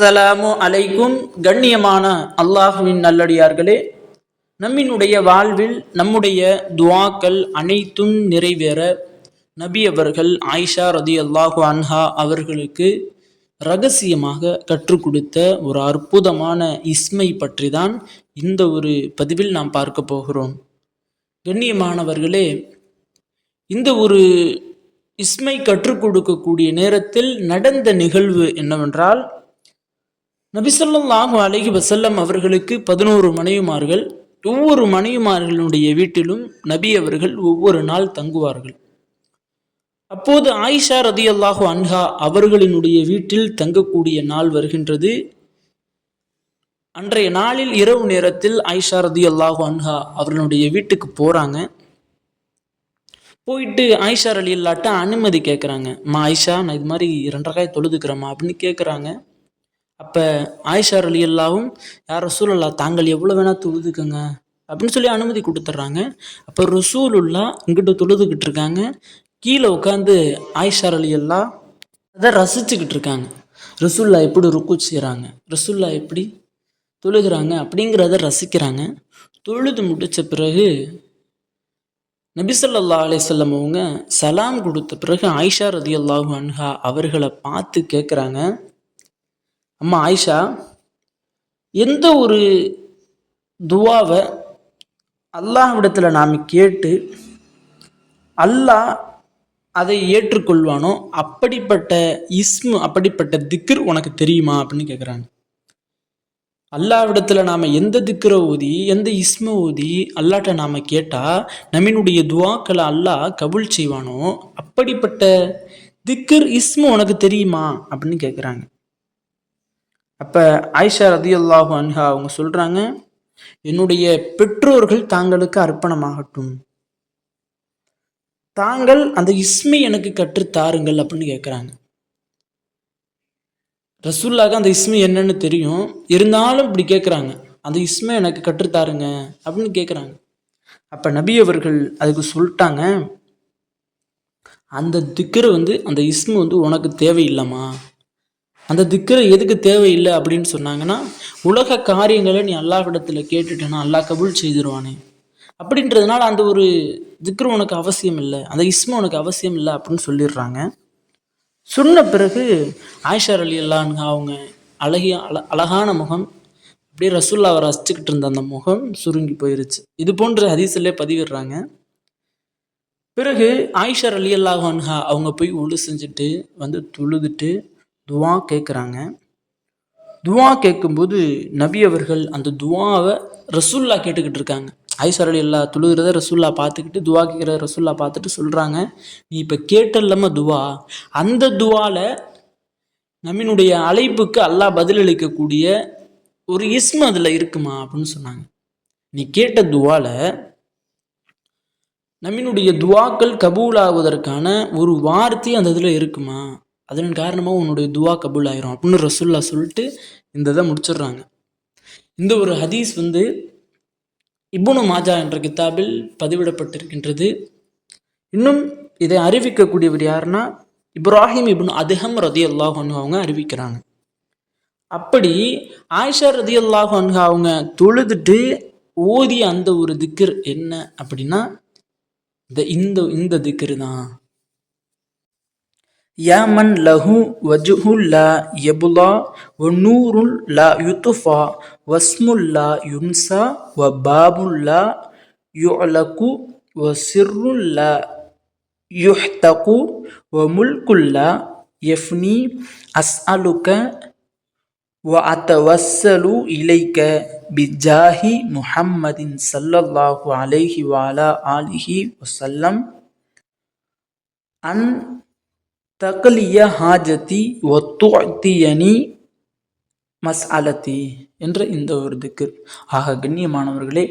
அஸ்ஸலாமு அலைக்கும். கண்ணியமான அல்லாஹுவின் நல்லடியார்களே நம்மினுடைய வாழ்வில் நம்முடைய துவாக்கள் அனைத்தும் நிறைவேற நபி அவர்கள் ஆயிஷா ரதி அல்லாஹு அன்ஹா அவர்களுக்கு ரகசியமாக கற்றுக் கொடுத்த ஒரு அற்புதமான இஸ்மை பற்றி தான் இந்த ஒரு பதிவில் நாம் பார்க்க போகிறோம். கண்ணியமானவர்களே இந்த ஒரு இஸ்மை கற்றுக் கொடுக்கக்கூடிய நேரத்தில் நடந்த நிகழ்வு என்னவென்றால் நபிசல்லாஹு அலஹி வசல்லம் அவர்களுக்கு பதினோரு மனைவிமார்கள் ஒவ்வொரு மனைவிமார்களுடைய வீட்டிலும் நபி அவர்கள் ஒவ்வொரு நாள் தங்குவார்கள். அப்போது ஆயிஷா ரதி அல்லாஹு அன்ஹா அவர்களினுடைய வீட்டில் தங்கக்கூடிய நாள் வருகின்றது. அன்றைய நாளில் இரவு நேரத்தில் ஆயிஷா ரதி அல்லாஹு அன்ஹா அவர்களுடைய வீட்டுக்கு போறாங்க. போயிட்டு ஆயிஷா அலி இல்லாட்ட அனுமதி கேட்குறாங்க மா ஆயிஷா நான் இது மாதிரி ரெண்டரைக்காய் தொழுதுக்கிறேம்மா அப்படின்னு கேட்குறாங்க அப்போ ஆயிஷா அலி அல்லாவும் யார் ரசூலுல்லா தாங்கள் எவ்வளோ வேணால் தொழுதுக்குங்க அப்படின்னு சொல்லி அனுமதி கொடுத்துட்றாங்க. அப்போ ரசூலுல்லா இங்கிட்ட தொழுதுகிட்டு இருக்காங்க. கீழே உட்காந்து ஆயிஷா அலி அல்லா அதை ரசிச்சுக்கிட்டு இருக்காங்க. ரசூல்லா எப்படி ருக்கு செய்கிறாங்க ரசூல்லா எப்படி தொழுகிறாங்க அப்படிங்கிறத ரசிக்கிறாங்க. தொழுது முடித்த பிறகு நபிசல்லா அலிசல்லம் அவங்க சலாம் கொடுத்த பிறகு ஆயிஷா ரதி அல்லாஹு அன்ஹா அவர்களை பார்த்து கேட்குறாங்க அம்மா ஆயிஷா எந்த ஒரு துவாவை அல்லாஹ்விடத்தில் நாம் கேட்டு அல்லாஹ் அதை ஏற்றுக்கொள்வானோ? அப்படிப்பட்ட இஸ்மு அப்படிப்பட்ட திக்ர் உனக்கு தெரியுமா அப்படின்னு கேட்குறாங்க அல்லாவிடத்தில் நாம் எந்த திக்கரை ஊதி எந்த இஸ்ம ஊதி அல்லாட்ட நாம் கேட்டால் நம்மினுடைய துவாக்களை அல்லாஹ் கபுல் செய்வானோ? அப்படிப்பட்ட திக்கர் இஸ்மு உனக்கு தெரியுமா அப்படின்னு கேட்குறாங்க அப்போ ஆயிஷா ரதி அல்லாஹு அன்ஹா அவங்க சொல்கிறாங்க என்னுடைய பெற்றோர்கள் தாங்களுக்கு அர்ப்பணமாகட்டும். தாங்கள் அந்த இஸ்மை எனக்கு கற்றுத் தாருங்கள் அப்படின்னு கேட்குறாங்க ரசூல்லாக அந்த இஸ்மி என்னன்னு தெரியும். இருந்தாலும் இப்படி கேட்குறாங்க அந்த இஸ்மை எனக்கு கற்றுத்தாருங்க அப்படின்னு கேட்குறாங்க அப்போ நபி அவர்கள் அதுக்கு சொல்லிட்டாங்க அந்த திக்கரை வந்து அந்த இஸ்மு வந்து உனக்கு தேவையில்லைம்மா. அந்த திக்கரை எதுக்கு தேவையில்லை அப்படின்னு சொன்னாங்கன்னா உலக காரியங்களை நீ அல்லாஹ்விடத்தில் கேட்டுட்டேன்னா அல்லாஹ் கபூல் செய்திருவானே. அப்படின்றதுனால அந்த ஒரு திக்ரு உனக்கு அவசியம் இல்லை அந்த இஸ்மு உனக்கு அவசியம் இல்லை அப்படின்னு சொல்லிடுறாங்க. சொன்ன பிறகு ஆயிஷார் அலி அல்லான்னு அவங்க அழகிய அழ அழகான முகம் அப்படியே ரசூல்லாவை ரசிச்சுக்கிட்டு இருந்த அந்த முகம் சுருங்கி போயிருச்சு. இது போன்ற ஹதீஸிலே பதிவிடுறாங்க. பிறகு ஆயிஷார் அலி அல்லாஹான்ஹா அவங்க போய் ஒழு செஞ்சுட்டு வந்து துழுதுட்டு துவா கேட்குறாங்க துவா கேட்கும்போது நபி அவர்கள் அந்த துவாவை ரசுல்லா கேட்டுக்கிட்டு இருக்காங்க. ஐசார் அலி அல்லா தொழுகிறத ரசுல்லா பார்த்துக்கிட்டு துவா கேட்குற ரசுல்லா பார்த்துட்டு சொல்கிறாங்க நீ இப்போ கேட்டல்லம்மா துவா. அந்த துவாவில் நம்மினுடைய அழைப்புக்கு அல்லாஹ் பதிலளிக்கக்கூடிய ஒரு இஸ்ம அதில் இருக்குமா அப்படின்னு சொன்னாங்க. நீ கேட்ட துவாவில் நம்மினுடைய துவாக்கள் கபூலாவதற்கான ஒரு வார்த்தை அந்த இதில் இருக்குமா? அதன் காரணமாக உன்னுடைய துவா கபூல் ஆயிரும் அப்படின்னு ரசுல்லா சொல்லிட்டு இந்த இதை முடிச்சிடுறாங்க. இந்த ஒரு ஹதீஸ் வந்து இப்னு மாஜா என்ற கித்தாபில் பதிவிடப்பட்டிருக்கின்றது. இன்னும் இதை அறிவிக்கக்கூடியவர் யாருன்னா இப்ராஹிம் இப்னு அதிகம் ரதி அல்லாஹன் அவங்க அறிவிக்கிறாங்க. அப்படி ஆயிஷா ரதி அல்லாஹன் அவங்க தொழுதுட்டு ஓதிய அந்த ஒரு திக்கர் என்ன அப்படின்னா இந்த இந்த இந்த திக்கர் தான் يا من له وجه لا يبلى ونور لا يطفى واسم لا ينسى وباب لا يعلق وسر لا يحتق وملك لا يفني. أسألك وأتوسل إليك بجاه محمد صلى الله عليه وعلى آله وسلم. أن தகலிய ஹாஜதி ஒத்துயனி மஸ் அலத்தி என்ற இந்த ஒரு திக்கு. ஆக கண்ணியமானவர்களே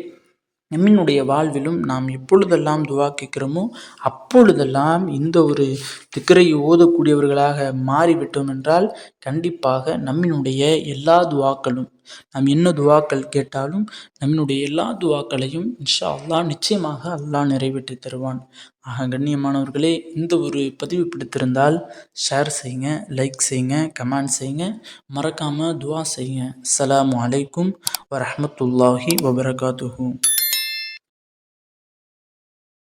நம்மினுடைய வாழ்விலும் நாம் எப்பொழுதெல்லாம் துவா கேட்கிறோமோ அப்பொழுதெல்லாம் இந்த ஒரு திக்கரை ஓதக்கூடியவர்களாக மாறிவிட்டோம் என்றால் கண்டிப்பாக நம்மினுடைய எல்லா துவாக்களும் நாம் என்ன துவாக்கள் கேட்டாலும் நம்மினுடைய எல்லா துவாக்களையும் இன்ஷா அல்லாஹ் நிச்சயமாக அல்லாஹ் நிறைவேற்றி தருவான். ஆக கண்ணியமானவர்களே இந்த ஒரு பதிவு பிடித்திருந்தால் ஷேர் செய்யுங்க லைக் செய்யுங்க கமெண்ட் செய்யுங்க. மறக்காமல் துவா செய்யுங்க. அஸ்ஸலாமு அலைக்கும் வரமத்துல்லாஹி வபரகாத்துஹூ.